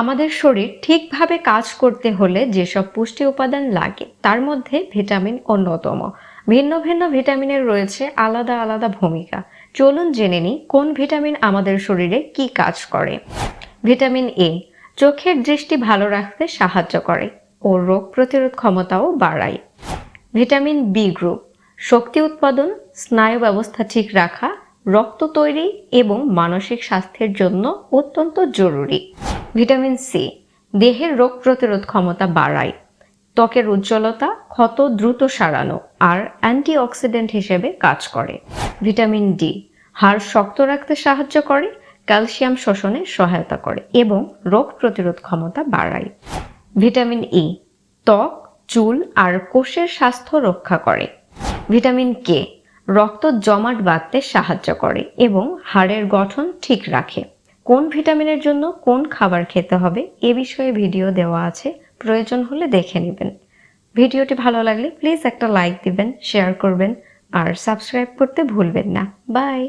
আমাদের শরীর ঠিকভাবে কাজ করতে হলে যেসব পুষ্টি উপাদান লাগে, তার মধ্যে ভিটামিন অন্যতম। ভিন্ন ভিন্ন ভিটামিনের রয়েছে আলাদা আলাদা ভূমিকা। চলুন জেনে নিই কোন ভিটামিন আমাদের শরীরে কি কাজ করে। ভিটামিন এ, চোখের দৃষ্টি ভালো রাখতে সাহায্য করে ও রোগ প্রতিরোধ ক্ষমতাও বাড়ায়। ভিটামিন বি গ্রুপ, শক্তি উৎপাদন, স্নায়ু ব্যবস্থা ঠিক রাখা, রক্ত তৈরি এবং মানসিক স্বাস্থ্যের জন্য অত্যন্ত জরুরি। ভিটামিন সি, দেহের রোগ প্রতিরোধ ক্ষমতা বাড়ায়, ত্বকের উজ্জ্বলতা ক্ষত দ্রুত সারানো, আর অ্যান্টিঅক্সিডেন্ট হিসেবে কাজ করে। ভিটামিন ডি, হাড় শক্ত রাখতে সাহায্য করে, ক্যালসিয়াম শোষণে সহায়তা করে এবং রোগ প্রতিরোধ ক্ষমতা বাড়ায়। ভিটামিন ই, ত্বক, চুল আর কোষের স্বাস্থ্য রক্ষা করে। ভিটামিন কে, রক্ত জমাট বাঁধতে সাহায্য করে এবং হাড়ের গঠন ঠিক রাখে। কোন ভিটামিনের জন্য কোন খাবার খেতে হবে এ বিষয়ে ভিডিও দেওয়া আছে। প্রয়োজন হলে দেখে নেবেন। ভিডিওটি ভালো লাগলে প্লিজ একটা লাইক দিবেন, শেয়ার করবেন আর সাবস্ক্রাইব করতে ভুলবেন না। বাই!